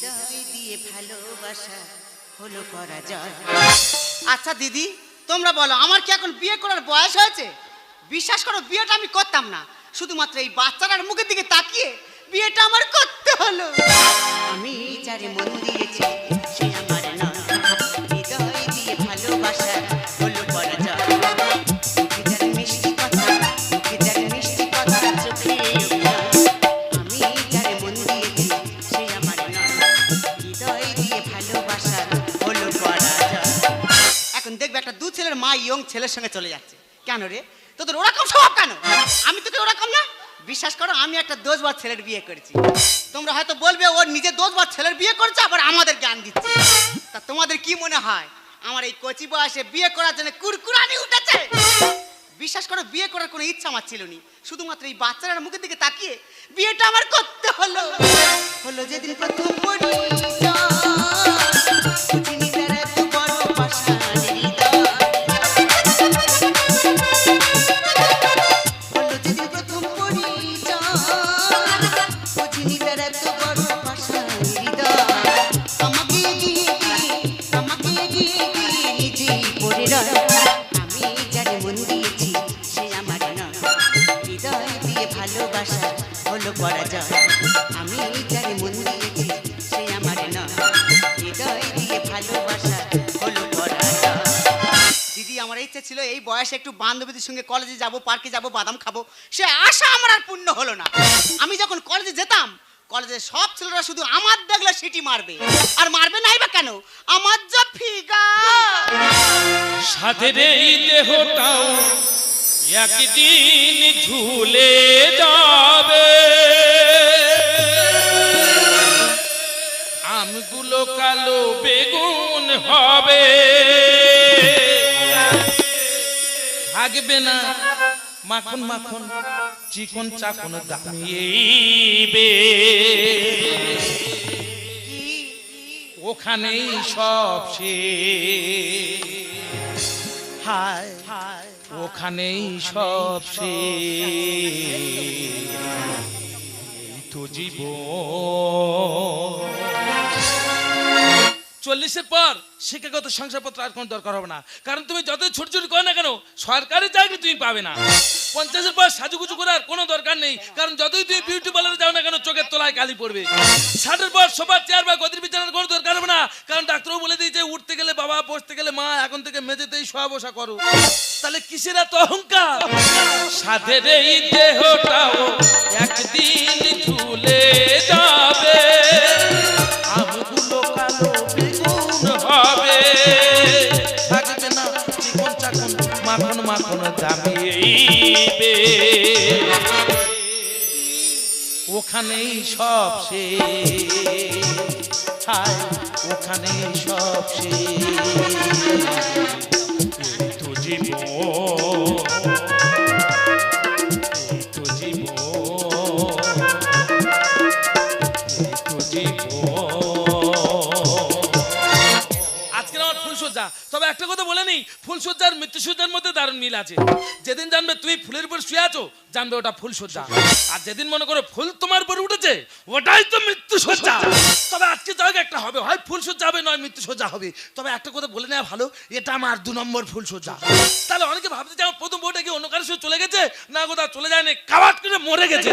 হৃদয় দিয়ে ভালোবাসা হলো করা যায় আচ্ছা দিদি তোমরা বলো আমার কি এখন বিয়ে করার বয়স হয়েছে? বিশ্বাস করো বিয়েটা আমি করতাম না। শুধুমাত্র এই বাচ্চাটার মুখের দিকে তাকিয়ে বিয়েটা আমার করতে হলো। আমি যারে মন দিয়েছি সে আমার নয়। হৃদয় দিয়ে ভালোবাসা ছেলের ছেলের সঙ্গে চলে যাচ্ছে। কেন রে? তোদের ওরকম স্বভাব কেন? আমি তোকে ওরকম না? বিশ্বাস করো, আমি একটা দোষবার ছেলের বিয়ে করেছি। তোমরা হয়তো বলবে ওর নিজে দোষবার ছেলের বিয়ে করছে, আবার আমাদের জ্ঞান দিচ্ছে। তা তোমাদের কি মনে হয়? আমার এই কচি বয়সে বিয়ে করার জন্য কুরকুরানি উঠেছে? বিশ্বাস করো, বিয়ে করার কোনো ইচ্ছা আমার ছিল নি। শুধুমাত্র এই বাচ্চাটার মুখের দিকে তাকিয়ে বিয়েটা আমার করতে হলো। হলো যেদিন প্রথম পরিচয়। একটু বান্ধবীদের সঙ্গে কলেজে যাব পার্কে যাব, বাদাম খাব, সে আশা আমার আর পূর্ণ হলো না। আমি যখন কলেজে যেতাম কলেজে সব ছেলেরা শুধু আমার দেখলে সিটি মারবে। আর মারবে নাই বা কেন? আমার যা ফিগা সাথে এই দেহটাও একদিন ঝুলে যাবে। আমগুলো কালো বেগুন হবে। থাকবে না। মাখন মাখন, চিকন চাকন দামিয়েবে ওখানেই সব সে হায়, ওখানেই সব এই তো জীবন। চল্লিশের পর শিক্ষাগত শংসাপত্র আর কোনো দরকার হবে না। কারণ তুমি যতই ছোট ছোট করো না কেন, সরকারি চাকরি তুমি পাবে না। পঞ্চাশের পর সাজুগুজু করার কোনো দরকার নেই। কারণ যতই তুমি বিউটি পার্লারে যাও না কেন, চোখের তলায় কালি পড়বে। ষাটের পর সবার চেয়ার বা গদির বিছানার কোনো দরকার হবে না। কারণ ডাক্তারও বলে দিয়েছে, উঠতে গেলে বাবা, বসতে গেলে মা, এখন থেকে মেঝেতেই শোয়া বসা করো। তাহলে কিসের এত অহংকার? সাথে এই দেহটাও একদিন ঝুলে যাবে। মাখন কোনো দামিয়েবে ওখানেই সব সে ওখানেই সব শেষ। ফুলসজ্জা। তবে একটা কথা বলে নেই ফুলসজ্জার মৃত্যুসজ্জার মধ্যে দারুণ মিল আছে। যেদিন জানবে তুমি ফুলের উপর শুয়ে আছো, জানবে ওটা ফুলসজ্জা। আর যেদিন মনে করো ফুল তোমার উপর উঠেছে, ওটাই তো মৃত্যুসজ্জা। তবে আজকে যাই একটা হবে, হয় ফুলসজ্জা হবে, নয় মৃত্যুসজ্জা হবে। তবে একটা কথা বলে নেওয়া ভালো, এটা আমার দু নম্বর ফুলসজ্জা। তাহলে অনেকে ভাবতে যে আমার প্রথম বউটা কি অন্য কারোর চলে গেছে? না কোথাও চলে যায়নি কাবাট করে মরে গেছে।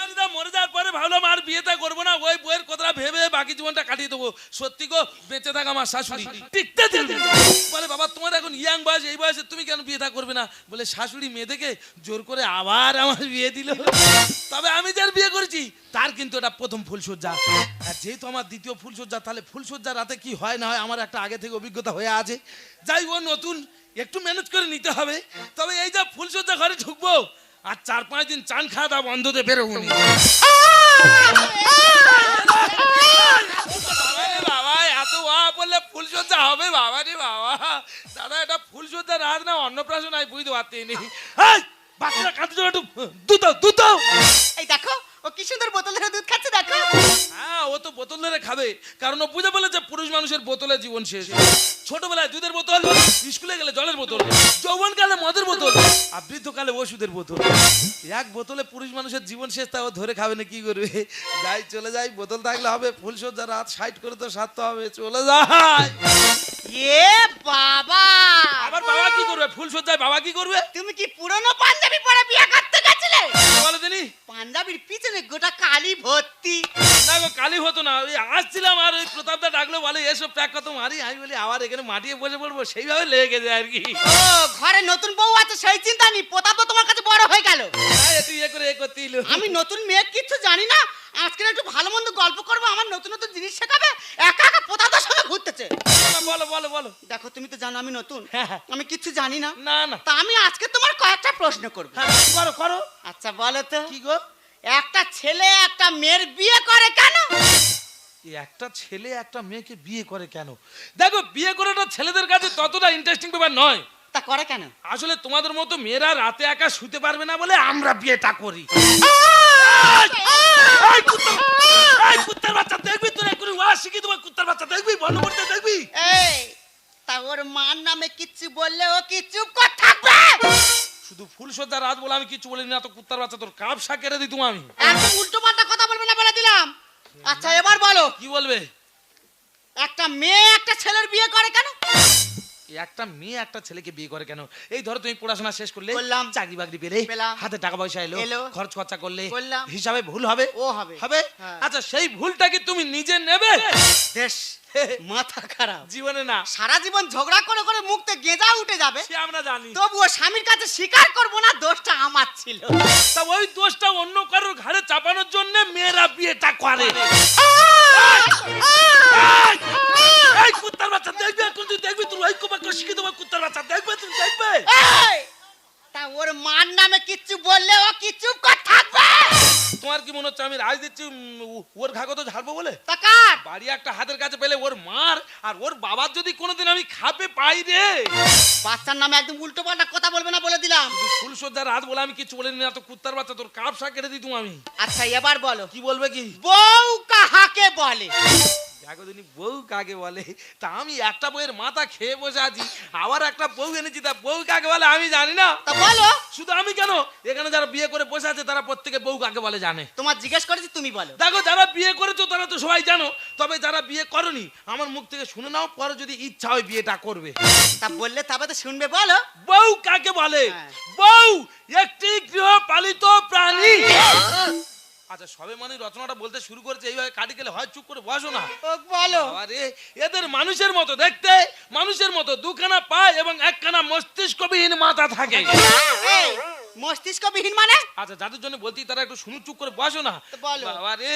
মারিদা মরে যাওয়ার পরে ভাবলাম আর বিয়েটা করব না, ওই বইয়ের কথাটা ভেবে বাকি জীবনটা কাটিয়ে দেবো। সত্যি গো, বেঁচে থাকা আমার শাশুড়ি। বলে, বাবা, তোমার এখন ইয়াং বয়স, এই বয়সে তুমি কেন বিয়েটা করবে না? বলে, শাশুড়ি মেয়েদেরকে জোর করে আবার আমার বিয়ে দিল। তবে আমি যার বিয়ে করেছি, তার কিন্তু এটা প্রথম ফুলসজ্জা আর যেহেতু আমার দ্বিতীয় ফুলসজ্জা তাহলে ফুলসজ্জা রাতে কি হয় না হয় আমার একটা আগে থেকে অভিজ্ঞতা হয়ে আছে। যাই ও নতুন, একটু ম্যানেজ করে নিতে হবে। তবে এই যা ফুলসজ্জা ঘরে ঢুকবো আর চার পাঁচ দিন চান খাওয়া দাওয়া বন্ধ দিয়ে বাবা, এত হবে বাবা রে বাবা। দাদা, এটা রাত না, অন্নপ্রাশন বুঝতে একটু। এই দেখো কি সুন্দর বোতল ধরে দুধ খাচ্ছে দেখো। হ্যাঁ ও তো বোতল ধরে খাবে। কারণ ও বুঝে বলে যে পুরুষ মানুষের বোতলে জীবন শেষ। ছোটবেলায় দুধের বোতল স্কুলে গেলে জলের বোতল যৌবনকালে মদের বোতল আর বৃদ্ধকালে ওষুধের বোতল। এক বোতলে পুরুষ মানুষের জীবন শেষ তা ও ধরে খাবে না কি করবে? যাই চলে যাই বোতল থাকলে হবে ফুলসজ্জা রাত সাইড করে তো সারতে হবে চলে যায় এ বাবা! আবার বাবা কি করবে? ফুলসজ্জায় বাবা কি করবে? তুমি কি পুরনো পাঞ্জাবি পরে বিয়ে করতে বলে দিনি পাঞ্জাবির পিছনে গোটা কালি ভর্তি। না গো কালি হতো না। ওই আসছিলাম আর ওই প্রতাপদা ডাকলো বলে এসব প্যাক কত মারি? আমি বলি আবার এখানে মাটিয়ে বসে পড়ব সেইভাবে লেগে যায় আর কি। ও ঘরে নতুন বউ আছে সেই চিন্তা নেই। পোতা তো তোমার কাছে বড় হয়ে গেল। তুই এ করে এ করতে আমি নতুন মেয়ে কিছু জানি না। আজকে একটু ভালো মন্দ গল্প করব আমার নতুন নতুন জিনিস শেখাবে। একা একা না, বলো বলো বলো দেখো তুমি তো জানো আমি নতুন। হ্যাঁ, হ্যাঁ। আমি কিছু জানি না। না না। তা আমি আজকে তোমার কয়েকটা প্রশ্ন করব। হ্যাঁ, করো করো। আচ্ছা বলো তো। কি গো? একটা ছেলে একটা মেয়ের বিয়ে করে কেন? একটা ছেলে একটা মেয়েকে বিয়ে করে কেন? দেখো বিয়ে করাটা ছেলেদের কাছে ততটা ইন্টারেস্টিং ব্যাপার নয়। তা করে কেন? আসলে তোমাদের মতো মেয়েরা রাতে একা শুতে পারবে না বলে আমরা বিয়েটা করি। কুত্তার বাচ্চা দেখবি তোর এক্ষুনি ওয়াজ শিখি তোমার কুত্তার বাচ্চা দেখবি বন্ধ করতে দেখবি। এই তা ওর মার নামে কিচ্ছু বললে ও কি চুপ কর থাকবে! শুধু ফুল সজ্জা রাত বলে আমি কিছু বলিনি না তো কুত্তার বাচ্চা তোর কাপ সা কেড়ে দিতুম আমি। একদম উল্টো পাল্টা কথা বলবে না বলে দিলাম। আচ্ছা এবার বলো। কি বলবে? একটা মেয়ে একটা ছেলের বিয়ে করে কেন? একটা মেয়ে একটা ছেলেকে বিয়ে করে কেন? এই ধরো তুমি পড়াশোনা শেষ করলে করলাম। চাকরি বাকরি পেলে হাতে টাকা পয়সা এলো। খরচ খরচা করলে। হিসাবে ভুল হবে। ও হবে। হবে? হ্যাঁ। আচ্ছা সেই ভুলটা কি তুমি নিজে নেবে? দেশ মাথা খারাপ। জীবনে না। সারা জীবন ঝগড়া করে করে মুখতে গেঁজা উঠে যাবে। সে আমরা জানি। তবুও স্বামীর কাছে স্বীকার করব না দোষটা আমার ছিল। তা ওই দোষটা অন্য কারোর ঘাড়ে চাপানোর জন্য মেয়েরা বিয়েটা করে। এই! কুত্তার বাচ্চা দেখবে এখন তুই দেখবি তুই ওই কুবাক্য শিখে দেবো কুত্তার বাচ্চা? দেখবে তুমি দেখবে? তা ওর মার নামে কিচ্ছু বললে ও কি চুপ থাকবে তোমার কি মনে হচ্ছে আমি রাজ দিচ্ছি ওর ঘাগত ঝাড়বো বলে? বাড়ি একটা হাতের কাছে পেলে ওর মার আর ওর বাবার যদি কোনোদিন আমি খাপে পাই রে। বাচ্চার নামে একদম উল্টো পাল্টা কথা বলবে না বলে দিলাম। ফুল সজ্জা রাত বলে আমি কিছু বলিনি না তো কুত্তার বাচ্চা তোর কাপ সা কেটে দিতুম আমি। আচ্ছা এবার বলো। কি বলবে কি? বউ কাহাকে বলে? দেখো দিনি বউ কাকে বলে? তা আমি একটা বউয়ের মাথা খেয়ে বসে আছি আবার একটা বউ এনেছি তা বউ কাকে বলে আমি জানি না। তা বলো। শুধু আমি কেন? এখানে যারা বিয়ে করে বসে আছে তারা প্রত্যেকে বউ কাকে বলে জানে। তোমার জিজ্ঞেস করেছি তুমি বলো। দেখো যারা বিয়ে করেছ তারা তো সবাই জানো তবে যারা বিয়ে করনি আমার মুখ থেকে শুনে নাও পরে যদি ইচ্ছা হয় বিয়েটা করবে। তা বললে তবে তো শুনবে বলো। বউ কাকে বলে? হ্যাঁ। বউ একটি গৃহপালিত প্রাণী। আচ্ছা সবে মানে রচনাটা বলতে শুরু করেছে এইভাবে কাটি গেলে হয়? চুপ করে বসো না। বলো। আরে এদের মানুষের মতো দেখতে মানুষের মতো দুখানা পায় এবং একখানা মস্তিষ্কবিহীন মাথা থাকে। এই, মস্তিষ্কবিহীন মানে? আচ্ছা যাদের জন্য বলতি তারা একটু শুনু চুপ করে বসো না। বলো। আরে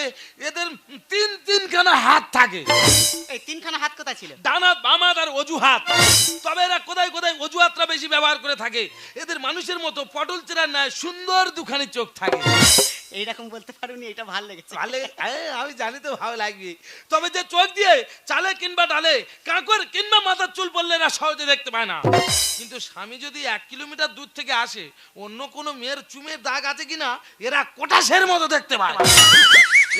এদের তিন তিনখানা হাত থাকে। এই তিনখানা হাত কোথায় ছিল? বামাত আর অজুহাত। তবে এরা কোথায় কোথায় অজুহাতটা বেশি ব্যবহার করে থাকে এদের মানুষের মতো পটল চেরার ন্যায় সুন্দর দুখানি চোখ থাকে। এইরকম বলতে পারোনি এটা ভালো লেগেছে। তাহলে হ্যাঁ, আমি জানি তো ভালো লাগবে। তবে যে চোখ দিয়ে চালে কিংবা ডালে, কাঁকর কিংবা মাথার চুল পড়লে এরা সহজে দেখতে পায় না। কিন্তু স্বামী যদি এক কিলোমিটার দূর থেকে আসে, অন্য কোনো মেয়ের চুমের দাগ আছে কিনা, এরা কোটাসের মতো দেখতে পায়।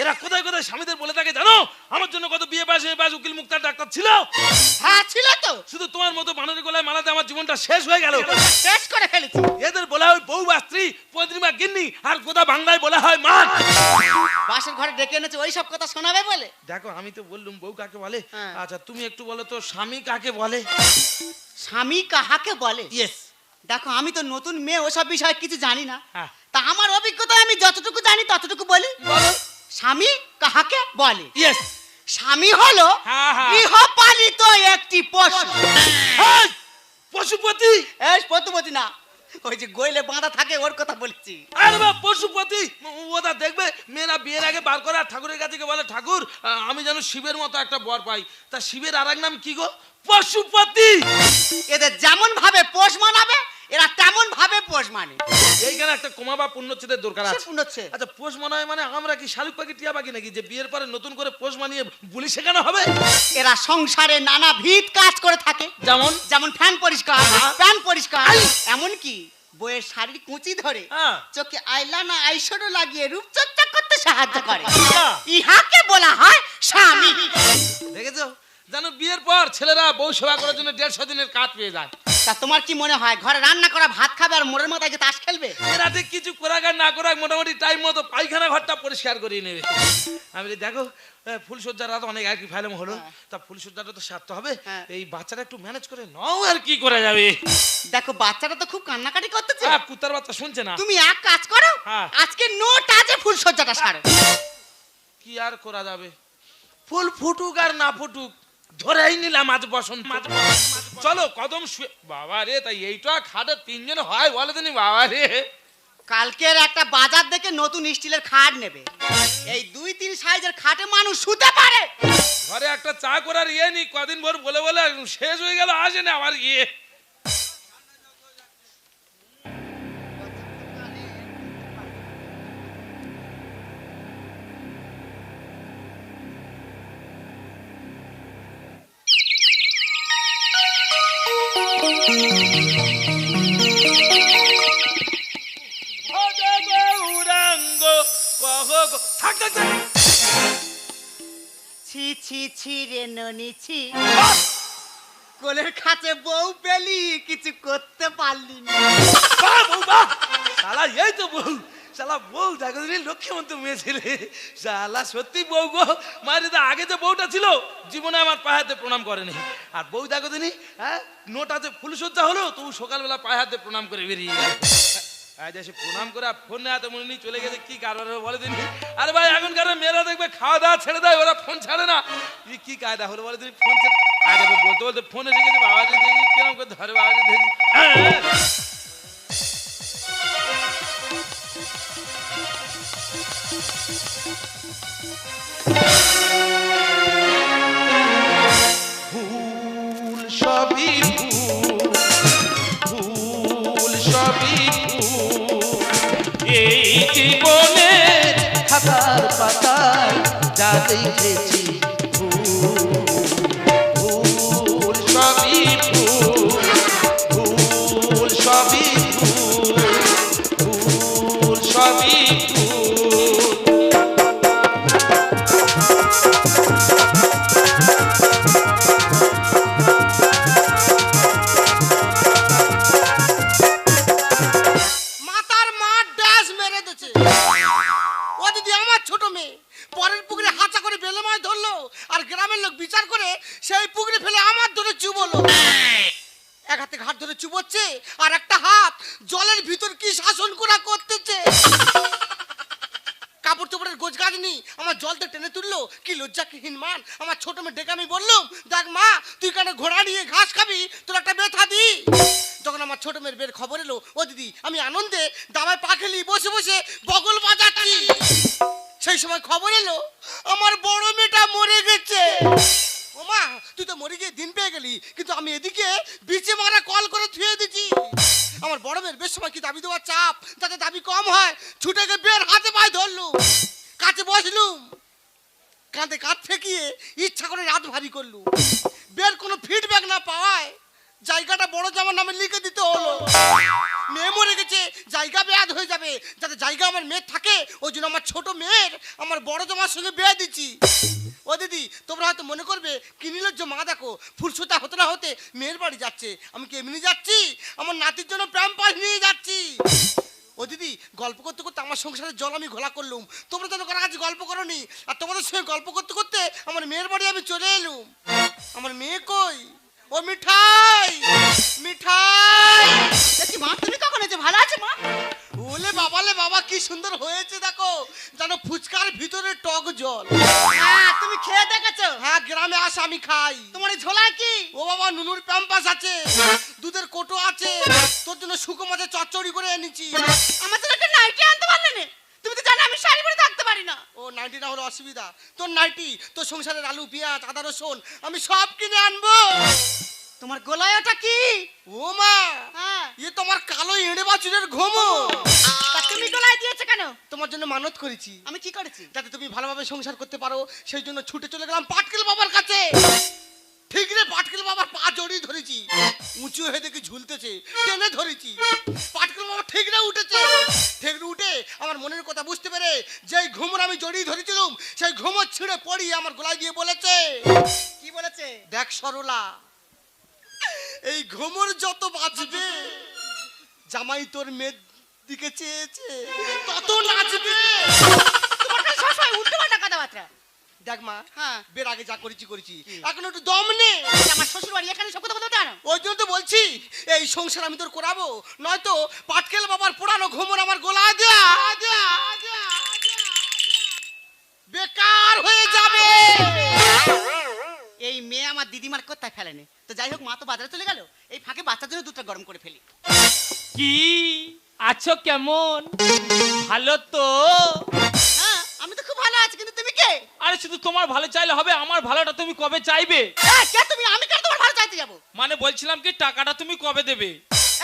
এরা কোথায় কোথায় স্বামীদের বলে থাকে জানো? আমার জন্য কত বিয়ে পাশ এ পাশ উকিল মুক্তার ডাক্তার ছিল। হ্যাঁ ছিল তো। শুধু তোমার মতো বানরের গলায় মালাতে আমার জীবনটা শেষ হয়ে গেল। শেষ করে ফেলেছি। এদের বলা হয় বউ বা স্ত্রী পদ্রিমা গিন্নি আর গোদা বাংলায় বলা হয় মা বাসের ঘরে ডেকে এনেছে ওই সব কথা শোনাবে বলে? দেখো আমি তো বললুম বউ কাকে বলে? হ্যাঁ। আচ্ছা তুমি একটু বলো তো স্বামী কাকে বলে? স্বামী কাহাকে বলে? ইয়েস দেখো আমি তো নতুন মেয়ে ওসব বিষয়ে কিছু জানি না। হ্যাঁ। তা আমার অভিজ্ঞতা আমি যতটুকু জানি ততটুকু বলি। বলো। স্বামী কাহাকে বলে? ইয়েস স্বামী হলো। গৃহপালিত একটি পশু। পশুপতি? এই পতুপতি না ওই যে গইলে বাঁধা থাকে ওর কথা বলেছি। আরে বা পশুপতি? ওটা দেখবে মেয়েরা বিয়ের আগে বার করে ঠাকুরের কাছে গিয়ে বলে ঠাকুর আমি যেন শিবের মতো একটা বর পাই। তা শিবের আর নাম কি গো? পশুপতি! এদের যেমন ভাবে পোষ মানাবে এরা তেমন ভাবে পোষ মানে। এইখানে একটা কমা বা পুণ্যচ্ছেদের দরকার আছে। পুণ্যচ্ছে। আচ্ছা পোষ মানায় মানে আমরা কি শালুক পাখি টিয়া পাখি নাকি? যে বিয়ের পরে নতুন করে পোষ মানিয়ে বুলি শেখানো হবে? এরা সংসারে নানা ভিত কাজ করে থাকে। যেমন? যেমন ফ্যান পরিষ্কার প্যান পরিষ্কার। এমন কি বইয়ের শাড়ির কুচি ধরে হ্যাঁ। চোখে আইলা না আইশ্যাডো লাগিয়ে রূপচর্চা করতে সাহায্য করে। আচ্ছা। ইহাকে বলা হয় স্বামী। দেখেছ? জানো বিয়ের পর ছেলেরা বউ সেবা করার জন্য দেড়শো দিনের কাজ পেয়ে যায়। তা তোমার কি মনে হয় ঘরে রান্না করা ভাত খাবে আর মোড়ের মাথায় তাস খেলবে? রাতে কিছু করাক আর না করাক মোটামুটি টাইম মতো পায়খানা ঘরটা পরিষ্কার করিয়ে নেবে। আমি বলি, দেখো রাত অনেক আর কি হলো। তা ফুলসজ্জাটা তো সারতে হবে। হ্যাঁ। এই বাচ্চাটা একটু ম্যানেজ করে নাও আর কি করা যাবে? দেখো বাচ্চাটা তো খুব কান্নাকাটি করতেছে। আহ, কুত্তার বাচ্চা শুনছে না? তুমি এক কাজ করো হ্যাঁ। আজকে নো টাচে ফুল সজ্জাটা সারো। কি আর করা যাবে? ফুল ফুটুক আর না ফুটুক ধরেই নিলাম আজ বসন্ত। চলো কদম শুয়ে বাবা রে তাই এইটা খাটে তিনজন হয় বলে দিনি বাবা রে। কালকের একটা বাজার দেখে নতুন স্টিলের খাট নেবে। এই দুই তিন সাইজের খাটে মানুষ শুতে পারে। ঘরে একটা চা করার ইয়ে নি কদিন ভোর বলে বলে শেষ হয়ে গেল আসে না আমার ইয়ে ছি রে ননি ছি কোলের খাঁচে বউ পেলি কিছু করতে পারলি না। শালা এই তো বউ। শালা বউ দেখো লক্ষ্মীমন্ত মেয়ে ছেলে। শালা সত্যি বউ গো। মায়ের তো আগে যে বউটা ছিল জীবনে আমার পায়ে হাতে প্রণাম করেনি। আর বউ দেখো দিনি হ্যাঁ নোটাতে ফুলসজ্জা হলো তবু সকালবেলা পায়ে হাতে প্রণাম করে বেরিয়ে গেল। আজ এসে প্রণাম করে ফোনে হাতে মনে, নিয়ে চলে গেছে, কি কারণে বলে দিনি আরে ভাই এখনকার মেয়েরা দেখবে, খাওয়া দাওয়া ছেড়ে দেয়, ওরা ফোন ছাড়ে না। কি কায়দা হলো বলে দিনি ফোন ছেড়ে আরে বলতে ফোন এসে গেছে বাবা দেখি, কিরম করে ধরে বাবা দেখি। ফুল এই জীবনে খাতার পাতায় যা দেখেছি। সেই সময় খবর এলো, আমার বড় মেয়েটা মরে গেছে। ও মা, তুই তো মরে গিয়ে দিন পেয়ে গেলি, কিন্তু আমি এদিকে বিচে মারা কল করে থুয়ে দিচ্ছি আমার বড় মেয়ের বেশ সময় কি দাবি দেওয়ার চাপ? যাতে দাবি কম হয়, ছুটে গিয়ে বের হাতে পায়ে ধরলুম, কাছে বসলুম, কাঁধে কাঁধ ঠেকিয়ে ইচ্ছা করে রাত ভারী করলু বের কোনো ফিডব্যাক না পাওয়ায় জায়গাটা বড় জামার নামে লিখে দিতে হলো। মেয়ে মরে গেছে, জায়গা বেয়াদ হয়ে যাবে। যাতে জায়গা আমার মেয়ের থাকে, ওই জন্য আমার ছোট মেয়ের, আমার বড় জামার সঙ্গে বিয়ে দিচ্ছি। ও দিদি, তোমরা হয়তো মনে করবে কি নির্লজ্জ মা দেখো ফুলসুতা হতে না হতে মেয়ের বাড়ি যাচ্ছে। আমি কি এমনি যাচ্ছি? আমার নাতির জন্য প্যাম পাস নিয়ে যাচ্ছি। ও দিদি, গল্প করতে করতে আমার সংসারের জল আমি ঘোলা করলুম। তোমরা তো কারও কাছে গল্প করনি, আর তোমাদের সঙ্গে গল্প করতে করতে আমার মেয়ের বাড়ি আমি চলে এলুম। আমার মেয়ে কই? ও মিঠাই মিঠাই। দেখি মা তুমি কখন এসে ভালো আছো মা? ওলে বাবালে বাবা কি সুন্দর হয়েছে দেখো। জানো ফুচকার ভিতরে টক জল। হ্যাঁ তুমি খেয়ে দেখেছ? হ্যাঁ গ্রামে আসে আমি খাই। তোমার এই ঝোলায় কি? ও বাবা নুনুর প্যাম্পাস আছে। দুধের কোটো আছে। তোর জন্য শুকো মাছের চচ্চড়ি করে এনেছি। আমার জন্য একটা নাইটি আনতে পারলে তুমি তো জানো আমি শাড়ি পরে পারি না ও নাইটিটা হলো অসুবিধা। তোর নাইটি তোর সংসারের আলু পেঁয়াজ আদা রসুন আমি সব কিনে আনব। তোমার গলায় ওটা কি? ও মা হ্যাঁ। এ তোমার কালো এঁড়ে বাছুরের ঘুমো। তা তুমি গলায় দিয়েছ কেন? তোমার জন্য মানত করেছি। আমি কি করেছি? যাতে তুমি ভালোভাবে সংসার করতে পারো সেই জন্য ছুটে চলে গেলাম পাটকেল বাবার কাছে। ঠিক রে পাটকেল বাবার পা জড়িয়ে ধরেছি। উঁচু হয়ে দেখে ঝুলতেছে টেনে ধরেছি। পাটকেল বাবা ঠিক রে উঠেছে। ঠিক রে উঠে আমার মনের কথা বুঝতে পেরে যেই ঘুমর আমি জড়িয়ে ধরেছিলাম সেই ঘুমর ছিঁড়ে পড়ি আমার গলায় দিয়ে বলেছে কি বলেছে? দেখ সরলা এই ঘুমর যত বাঁচবে জামাই তোর মেয়ের দিকে চেয়েছে তত নাচবে। তোমার সবসময় উল্টো পাল্টা কথাবার্তা। দেখ মা হ্যাঁ। বের আগে যা করেছি করেছি। এখন একটু দম নে। আমার শ্বশুর বাড়ি এখানে সব কথা বলতে ওই জন্য তো বলছি এই সংসার আমি তোর করাবো। নয়তো পাটকেল বাবার পুরানো ঘুমর আমার দেয়া দেয়া, দেয়া। বেকার হয়ে যাবে। এই মেয়ে আমার দিদিমার কোথায় ফেলেনি। তো যাই হোক মা তো বাজারে চলে গেল। এই ফাঁকে বাচ্চার জন্য দুধটা গরম করে ফেলি। কি? আছো কেমন? ভালো তো? আমি তো খুব ভালো আছি কিন্তু তুমি কে? আরে শুধু তোমার ভালো চাইলে হবে আমার ভালোটা তুমি কবে চাইবে? এই, কে তুমি? আমি কেন তোমার ভালো চাইতে যাব? মানে বলছিলাম কি টাকাটা তুমি কবে দেবে?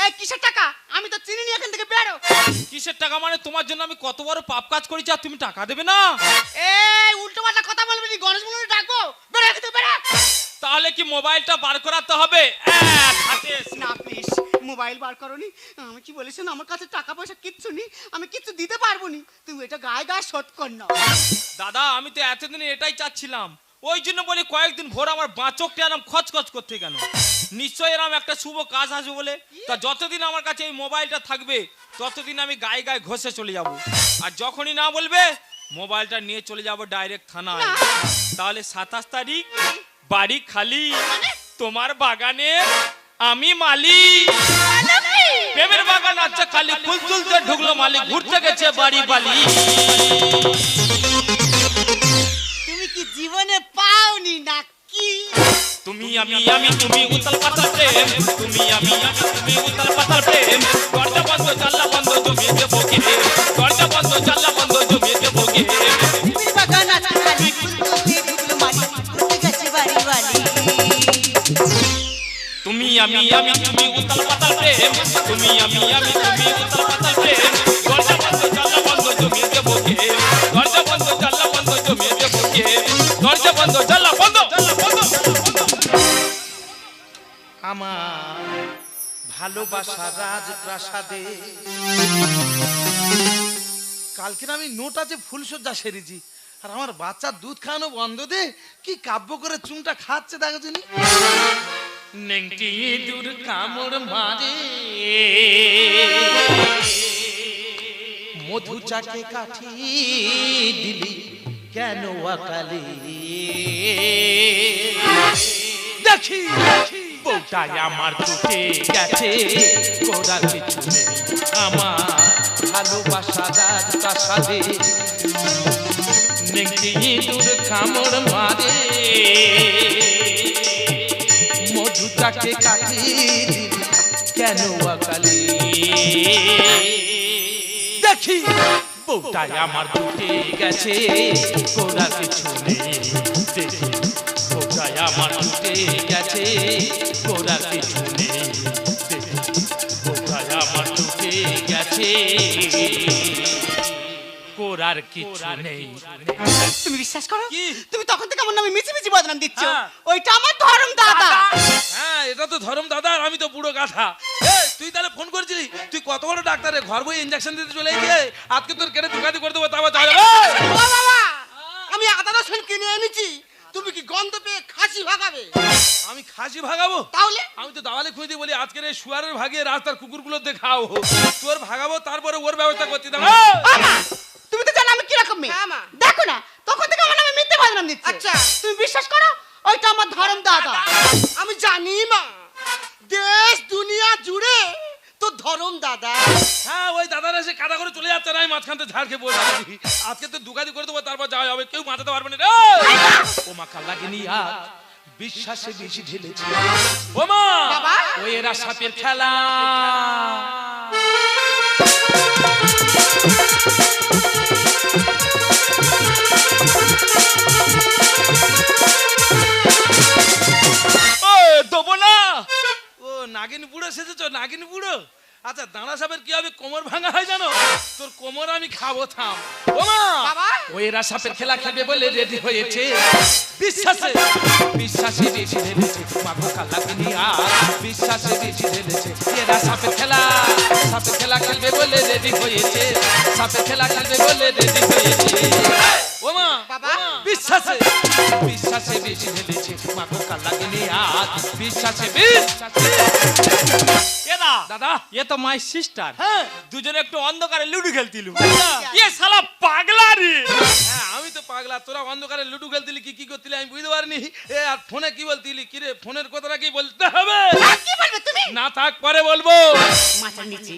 এই কিসের টাকা? আমি তো চিনি নি এখান থেকে বেরো। কিসের টাকা মানে তোমার জন্য আমি কত বড় পাপ কাজ করেছি আর তুমি টাকা দেবে না? এই উল্টো পাল্টা কথা বলবি নি গণেশ মনে ডাকবো বেরো এখান থেকে বেরো। তাহলে কি মোবাইলটা বার করাতে হবে? হাতে না মোবাইল বার করনি। আমি কি বলেছেন আমার কাছে টাকা পয়সা কিচ্ছু নেই আমি কিচ্ছু দিতে পারব নি। তুমি এটা গায়ে গায়ে শোধ কর না। দাদা আমি তো এতদিন এটাই চাচ্ছিলাম। ওই জন্য বলি কয়েকদিন ভোর আমার বাঁচকটা এরম খচখচ করতে কেন? নিশ্চয়ই এরম একটা শুভ কাজ আসবে বলে। তা যতদিন আমার কাছে এই মোবাইলটা থাকবে ততদিন আমি গায়ে গায়ে ঘষে চলে যাব। আর যখনই না বলবে মোবাইলটা নিয়ে চলে যাব ডাইরেক্ট থানায়। তাহলে সাতাশ তারিখ বাড়ি খালি। তোমার বাগানে আমি মালিক। প্রেমের বাগান আছে খালি ফুল তুলতে ঢুকলো মালিক ঘুরতে গেছে বাড়ি বালি। তুমি কি জীবনে পাওনি না কি তুমি আমি আমি তুমি উতাল পাতাল প্রেম। তুমি আমি আমি তুমি উতাল পাতাল প্রেম। দরজা বন্ধ জানলা বন্ধ জমিয়ে বকে দরজা বন্ধ জানলা বন্ধ জমিয়ে বকে তুমি আমি আমি তুমি উতাল পাতাল প্রেম। তুমি আমি আমি, তুমি উতাল পাতাল প্রেম। দরজা বন্ধ, জানলা বন্ধ, জমিয়ে বকে দরজা বন্ধ, জানলা বন্ধ, জমিয়ে বকে দরজা বন্ধ, জানলা বন্ধ আমার ভালোবাসা রাজপ্রাসাদে কালকে আমি নোটাতে ফুলসজ্জা সেরেছি। আর আমার বাচ্চার দুধ খাওয়ানো বন্ধ দে। কি কাব্য করে চুমটা খাচ্ছে দেখো তুমি নেংটি দূর কামড় মারে। মধু চাকে কাঠি দিলি কেন আকালে? দেখি বউটাই আমার টুটে গেছে কোরা কিছু নেই আমার ভালোবাসা রাজপ্রাসাদে। নেংটি দূর কামড় মারে। মধু চাকে কেন আকালে দেখি, বউটাই আমার টুটে গেছে, কোরা কিছু নেই বউটাই আমার টুটে গেছে, কোরা কিছু নেই, দেখি, বউটাই আমার টুটে গেছে। কোরার কিছু নেই। তুমি বিশ্বাস করো? কি? তুমি তখন থেকে আমার নামে মিছি মিছি বদনাম দিচ্ছ। হ্যাঁ। ওইটা আমার ধরম দাদা। হ্যাঁ এটা তো ধরম দাদা আর আমি তো বুড়ো গাধা। তুই তাহলে ফোন করেছিলি? তুই কত বড় ডাক্তারে ঘর বই ইঞ্জেকশন দিতে চলে গিয়ে আজকে তোর কেটে দুকাতি করে দেবো তারপর বাবা! আমি আদা রসুন কিনে এনেছি। তুমি কি গন্ধ পেয়ে খাসি ভাগাবে? আমি খাসি ভাগাবো? তাহলে? আমি তো দাওয়ালে খুঁজে বলি আজকের এই শুয়ারের ভাগে রাস্তার কুকুরগুলো দেখাও। তোর ভাগাবো তারপরে ওর ব্যবস্থা করতে দাও। মেয়ে হ্যাঁ, মা। দেখো না তখন থেকে আমার নামে মিথ্যে বদনাম দিচ্ছে। আচ্ছা। তুমি বিশ্বাস করো ওইটা আমার ধরম দাদা। আমি জানি মা। দেশ দুনিয়া জুড়ে তো ধরম দাদা। হ্যাঁ ওই দাদারা এসে কাদা করে চলে যাচ্ছে না আমি মাঝখানতে ঝাড় খেয়ে বসে আজকে তো দুকাতি করে দেবো তারপর যাওয়া যাবে কেউ বাঁচাতে পারবে না রে। ও মা কাল লাগেনি আজ বিশ্বাসে বেশি ঢেলেছি। ও মা বাবা? ও এরা সাপের খেলা। নাগিন বুড়ো সেজেছো? নাগিন বুড়ো? আচ্ছা দাঁড়া সাপের কি হবে? কোমর ভাঙা হয় জানো? তোর কোমর আমি খাব থাম। ওই এরা সাপের খেলা খেলবে বলে রেডি হয়েছে। বিশ্বাসে। বিশ্বাসে বেশি ঢেলেছে মাগো কাল্লা কিনিয়া বিশ্বাসে বেশি ঢেলেছে এরা সাপের খেলা। সাপের খেলা খেলবে বলে রেডি হয়েছে। সাপের খেলা খেলবে বলে রেডি হয়েছে। ওমা বাবা। ওমা, বিশ্বাসে। বিশ্বাসে বেশি ঢেলেছে মাগো কাল্লা কিনিয়া বিশ্বাসে বিশ্বাসে এদা দাদা। এ তো মাই সিস্টার হ্যাঁ। দুজনে একটু অন্ধকারে লুডু খেলতিল। এ শালা পাগলা রে হ্যাঁ আমি তো পাগলা তোরা অন্ধকারে লুডু খেলতিলি কি কি করতিলি আমি বুঝতে পারিনি। এ আর ফোনে কি বলতিলি? কি রে ফোনের কথাটা কি বলতে হবে? কি বলবে তুমি? না থাক পরে বলব। মাথার নিচে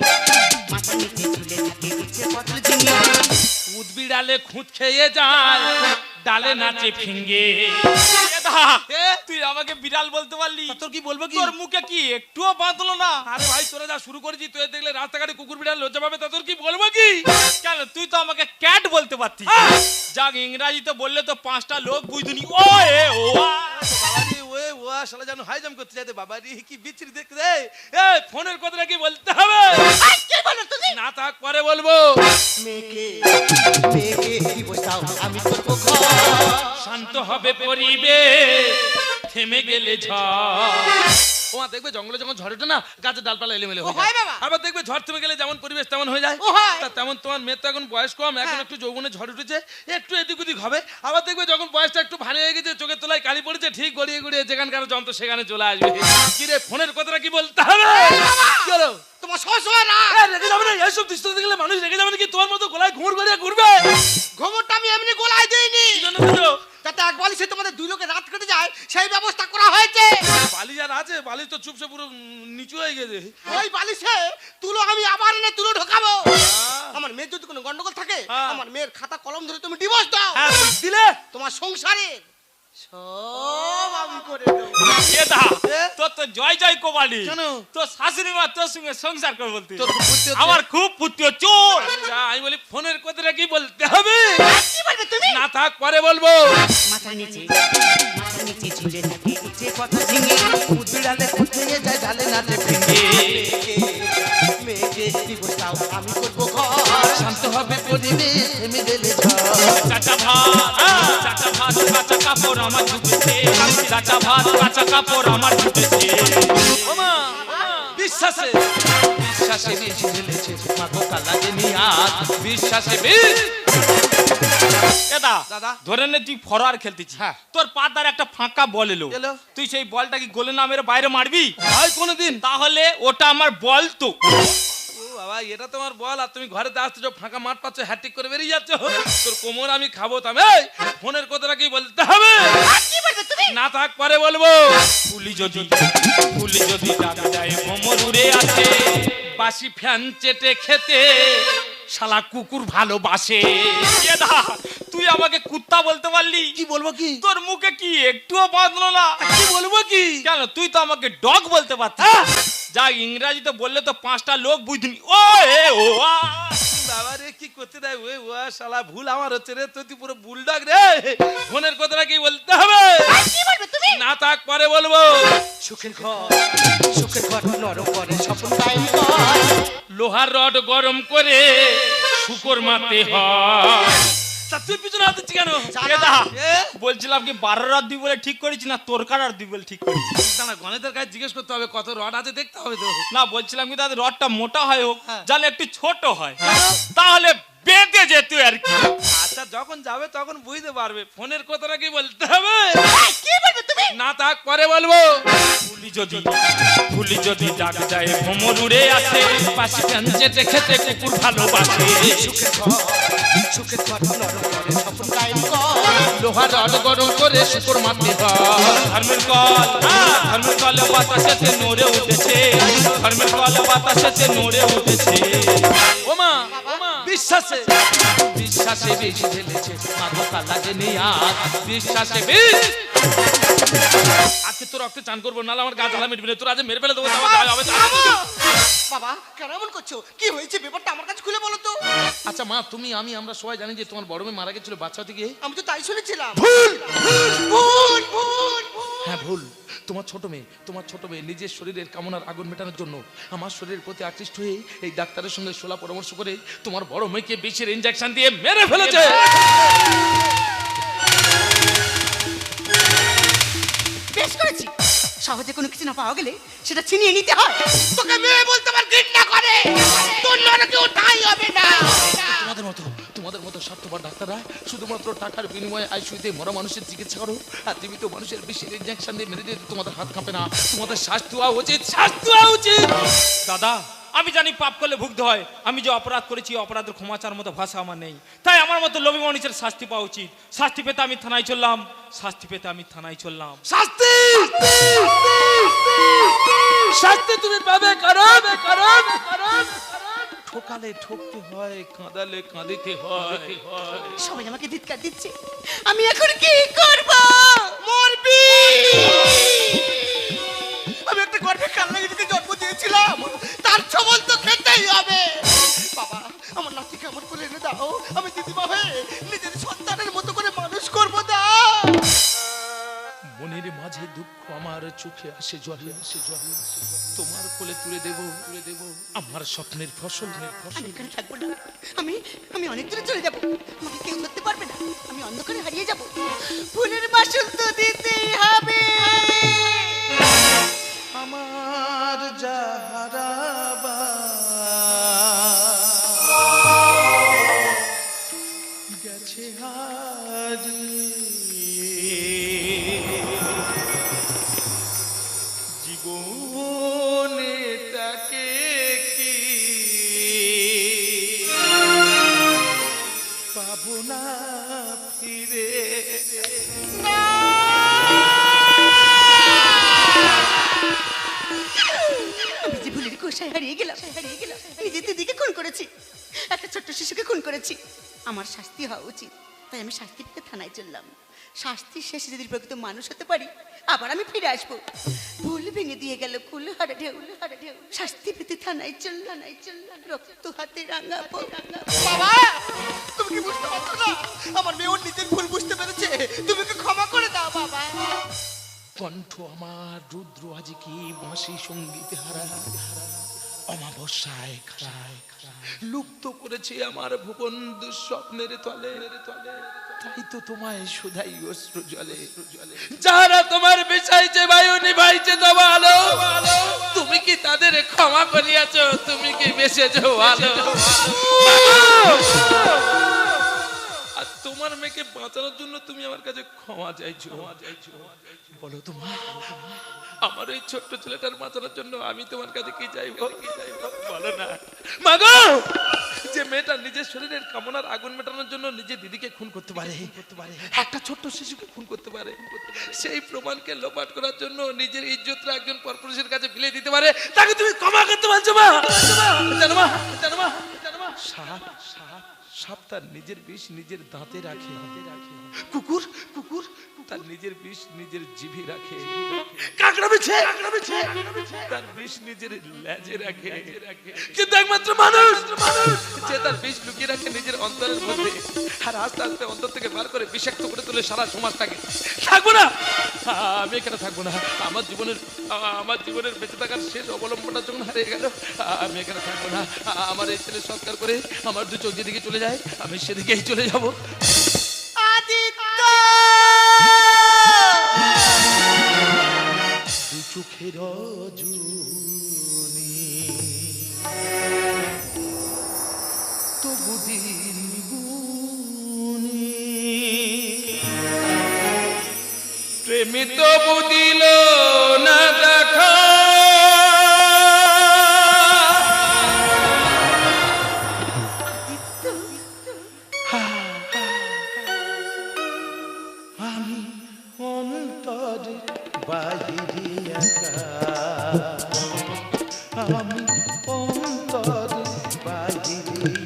মাথার নিচে ঝুলে থাকে ইচ্ছে পটল ঝিঙে উদ্বি ডালে খুঁত খেয়ে যায় ডালে নাচে ফিঙ্গে। তুই আমাকে বিড়াল বলতে পারলি? তোর কি বলব কি? তোর মুখে কি একটুও বাঁধলো না? আরে ভাই তোরা যা শুরু করেছি তুই দেখলে রাস্তাঘাটে কুকুর বিড়াল লজ্জা পাবে তা তোর কি বলব কি? কেন তুই তো আমাকে ক্যাট বলতে পারতিস। যাক ইংরাজিতে বললে তো পাঁচটা লোক বুঝতুনি ও এ ও ওয়ে শালা জানো হাইজাম করতে যাইতে বাবা রে কি বিচ্ছিরি দেখতে রে। এ ফোনের কথাটা কি বলতে হবে? কি বলবে তুমি? না থাক পরে বলব। মেঘে মেকে কি বসাও আমি করব ঘর। শান্ত হবে পরিবে থেমে গেলে ঝড়। ওমা দেখবে জঙ্গলে যখন ঝড় ওঠে না গাছের ডালপালা এলোমেলো হয়ে যায়। আবার দেখবে ঝড় থেমে গেলে যেমন পরিবেশ তেমন হয়ে যায়। তা তেমন তোমার মেয়ের তো এখন বয়স কম এখন হ্যাঁ। একটু যৌবনে ঝড় উঠেছে একটু এদিক ওদিক হবে। আবার দেখবে যখন বয়সটা একটু ভালো হয়ে গেছে চোখের তলায় কালি পড়েছে ঠিক গড়িয়ে গড়িয়ে যেখানকার যন্ত্র সেখানে চলে আসবে। কি রে ফোনের কথাটা কি বলতে হবে? হলো? তোমার সবসময় না। রেগে যাবে না এইসব দৃশ্য দেখলে মানুষ রেগে যাবে নাকি? তোমার মতো গলায় ঘুর গড়িয়ে ঘুরবে? ঘুমরটা আমি এমনি গোলায় দিইনি? যাতে এক বালিশে তোমাদের দুই লোকে রাত কেটে যায় সেই ব্যবস্থা করা হয়েছে। বালি যার আছে বালি তো চুপসে পুরো নিচু হয়ে গেছে। ওই বালিশে তুলো আমি আবার এনে তুলো ঢোকাবো। আমার মেয়ের যদি কোনো গন্ডগোল থাকে হ্যাঁ। আমার মেয়ের খাতা কলম ধরে তুমি ডিভোর্স দাও। হ্যাঁ, দিলে? তোমার সংসারের সব আমি করে দেবো। তোর তো জয় জয় কোবালি। কেন? তোর শাশুড়ি মা তোর সঙ্গে সংসার করে বলতে। আমার খুব পুত্র চোর। আমি বলি ফোনের কথাটা কি বলতে হবে? কি বলবে না থাক পরে বলব। মাথার নিচে মাথার নিচে ঝুলে থাকে। ইচ্ছে পটল ঝিঙে উদ্বিড়ালে যায় ডালে ফিঙ্গে মেঘে দিব চাও আমি করব ঘর। শান্ত হবে পরিবেশ থেমে গেলে চাচা কাঁচা ভাত কাঁচা ভাত কাঁচা কাপড় আমার ঢুকেছে। চাচা ভাত কাঁচা কাপড় আমার ঢুকেছে। ওমা বিশ্বাসে। বিশ্বাসে বেশি ঢেলেছে মাগো কালা নিয়া বিশ্বাসে। ধরে নে তুই ফরোয়ার খেলতেছিস। হ্যাঁ। তোর পাতার একটা ফাঁকা বল এলো। তুই সেই বলটা কি গোলে না মেরে বাইরে মারবি? হয় কোনোদিন। তাহলে ওটা আমার বল তো। ও বাবা এটা তোমার বল আর তুমি ঘরে আসছো ফাঁকা মাঠ পাচ্ছ হ্যাট্রিক করে বেরিয়ে যাচ্ছ। তোর কোমর আমি খাব তবে ফোনের কথাটা কি বলতে হবে? কি বলবে তুমি? না থাক পরে বলব। ফুলি যদি ফুলি যদি ডাকা যায় ভ্রমর উড়ে আছে বাসি ফ্যান চেটে খেতে। শালা কুকুর ভালোবাসে। দা তুই আমাকে কুত্তা বলতে পারলি? কি বলব কি? তোর মুখে কি একটুও বাঁধলো না? কি বলব কি? কেন তুই তো আমাকে ডগ বলতে পারতিস! যা ইংরাজিতে বললে তো পাঁচটা লোক বুঝনি। ও এ ও আ। বাবা রে কি করতে দেয়? ওই ও শালা ভুল আমার হচ্ছে রে তুই পুরো বুলডগ রে। ফোনের কথাটা কি বলতে হবে? কি বলবে তুমি? না থাক পরে বলব। সুখের ঘর সুখের ঘর নরম করে স্বপ্ন লোহার রড গরম করে শুকর মারতে হয়। তুই পিছনে হাতে কেন? বলছিলাম কি বারো রাত দুই বলে ঠিক করেছি না তোর কার দুই বলে ঠিক করেছি? দাঁড়া গণিতের কাছে জিজ্ঞেস করতে হবে কত রড আছে দেখতে হবে তো। না বলছিলাম কি তাদের রডটা মোটা হয় হোক হ্যাঁ। জালে একটু ছোট হয়। তাহলে বেঁধে যেত আর কি। আচ্ছা যখন যাবে তখন বুঝতে পারবে ফোনের কথাটা কি বলতে হবে? কি বলবে তুমি? না থাক পরে বলব। ফুলি যদি ফুলি যদি ডাক যায় ভ্রমর উড়ে আসে পাশে ফ্যান চেটে খেতে কুকুর ভালোবাসে। কর লোহার রড গরম করে শুকর মারতে হয় ধর্মের কল হ্যাঁ, ধর্মের কলে বাতাসেতে নড়ে উঠেছে। ধর্মের কলে বাতাসেতে নড়ে উঠেছে। ওমা ওমা। বিশ্বাসে। বিশ্বাসে বেশি ঢেলেছে মাথা কালাকে নিয়ে বিশ্বাসে বেশ আজকে তোর রক্তে চান করব নাহলে আমার গা জ্বালা মিটবে না। তোর আজ মেরে ফেলে দেবো দেখা হবে। বাবা কেন এমন করছ? কি হয়েছে? ব্যাপারটা আমার কাছে খুলে বলো তো। আচ্ছা মা তুমি আমি আমরা সবাই জানি যে তোমার বড় মেয়ে মারা গেছিল বাচ্চা থেকে আমি তো তাই শুনেছিলাম। ভুল ভুল ভুল। হ্যাঁ ভুল। তোমার ছোট মেয়ে তোমার ছোট মেয়ে নিজের শরীরের কামনার আগুন মেটানোর জন্য আমার শরীরের প্রতি আকৃষ্ট হয়ে এই ডাক্তারের সঙ্গে সোলা পরামর্শ করে তোমার বড় মেয়েকে বিষের ইঞ্জেকশন দিয়ে মেরে ফেলেছে। বেশ করেছি। সহজে কোনো কিছু না পাওয়া গেলে সেটা ছিনিয়ে নিতে হয়। তোকে মেয়ে বলতে আমার ঘৃণা করে। তোর লড়কে ওঠাই হবে না। তোমাদের মতো তোমাদের মতো স্বার্থপর ডাক্তাররা শুধুমাত্র টাকার বিনিময়ে আইসিউতে মরা মানুষের চিকিৎসা করো। আর জীবিত মানুষের বিষের ইঞ্জেকশন দিয়ে মেরে দিতে তোমাদের হাত কাঁপে না। তোমাদের শাস্তি হওয়া উচিত শাস্তি হওয়া উচিত! দাদা আমি জানি পাপ করলে ভুগতে হয়। আমি যে অপরাধ করেছি অপরাধের ক্ষমাচার মতো ভাষা আমার নেই। তাই আমার মতো লোভী মানুষের শাস্তি পাওয়া উচিত। শাস্তি পেতে আমি থানায় চললাম শাস্তি পেতে আমি থানায় চললাম। শাস্তি! শাস্তি তুমি পাবে কারণ কারণ কারণ ঠোকালে ঠকতে হয় কাঁদালে কাঁদিতে হয়। সবাই আমাকে ধিৎকার দিচ্ছে। আমি এখন কি করব? মরবি! আমি একটা গর্ভে যদি জন্ম দিয়েছিলাম। তার ছবল তো খেতেই হবে। বাবা আমার নাতিকে আমার কোলে এনে দাও। আমি দিদিমা হয়ে নিজের দুঃখ আমার চোখে আসে জলে আসে জলে আসে তোমার কোলে তুলে দেব তুলে দেব। আমার স্বপ্নের ফসল। আমি ফসল এখানে থাকব না। আমি আমি অনেক দূরে চলে যাব। আমাকে কেউ ধরতে পারবে না। আমি অন্ধকারে হারিয়ে যাব। ফুলের মাসুল তো দিতেই হবে। আমার যাহারাবা থানায় চললাম শাস্তির শেষে যদি প্রকৃত মানুষ হতে পারি আবার আমি ফিরে আসব। ভুল ভেঙে দিয়ে গেল কুল হারা ঢেউ হারা ঢেউ। শাস্তি পেতে থানায় চললাম নাই চললাম রক্ত হাতে রাঙা পো রাঙা বাবা তুমি কি বুঝতে পারছ না? আমার মেয়ে ওর নিজের ভুল বুঝতে পেরেছে। তুমি কি ক্ষমা করে দাও বাবা? কণ্ঠ আমার রুদ্র আজি কি বাঁশি সঙ্গীতে হারা? অমাবস্যায় খায় লুপ্ত করেছে আমার ভুবন দুঃস্বপ্নের তলে। তলে তাই তো তোমায় শুধাই অশ্রু জলে। যারা তোমার বেচাইছে বায়ু নিভাইছে তো ভালো তুমি কি তাদের ক্ষমা করিয়াছ? তুমি কি বেঁচেছ ভালো। তোমার মেয়েকে বাঁচানোর জন্য তুমি আমার কাছে ক্ষমা চাইছো। বলো তোমার আমার এই ছোট্ট ছেলেটার বাঁচানোর জন্য আমি তোমার কাছে কি চাইব? কি চাইব বলো না। মাগো যে মেয়েটা নিজের শরীরের কামনার আগুন মেটানোর জন্য নিজের দিদিকে খুন করতে পারে করতে পারে একটা ছোট্ট শিশুকে খুন করতে পারে, সেই প্রমাণকে লোপাট করার জন্য নিজের ইজ্জতটা একজন পরপুরুষের কাছে ফেলে দিতে পারে, তাকে তুমি ক্ষমা করতে পারছ মা। জানো মা জানো মা জানো মা সাপ সাপ সাপ তার নিজের বিষ নিজের দাঁতে রাখে। কুকুর কুকুর তার নিজের বিষ নিজের জিভে রাখে। কাকড়া বিছে? তার বিষ নিজের লেজে রাখে। কিন্তু একমাত্র মানুষ। মানুষ। যে তার বিষ লুকিয়ে রাখে নিজের অন্তরের মধ্যে। আর আস্তে আস্তে অন্তর থেকে বার করে বিষাক্ত করে তুলে সারা সমাজটাকে। থাকব না। আমি এখানে থাকব না। আমার জীবনের আমার জীবনের বেঁচে থাকার শেষ অবলম্বনটা যখন হারিয়ে গেল আমি এখানে থাকব না। আমার এই ছেলে সৎকার করে আমার দু চোখ যেদিকে চলে যায় আমি সেদিকেই চলে যাব। দু চোখের জুনি তবু দিন গুনি। বুদিল না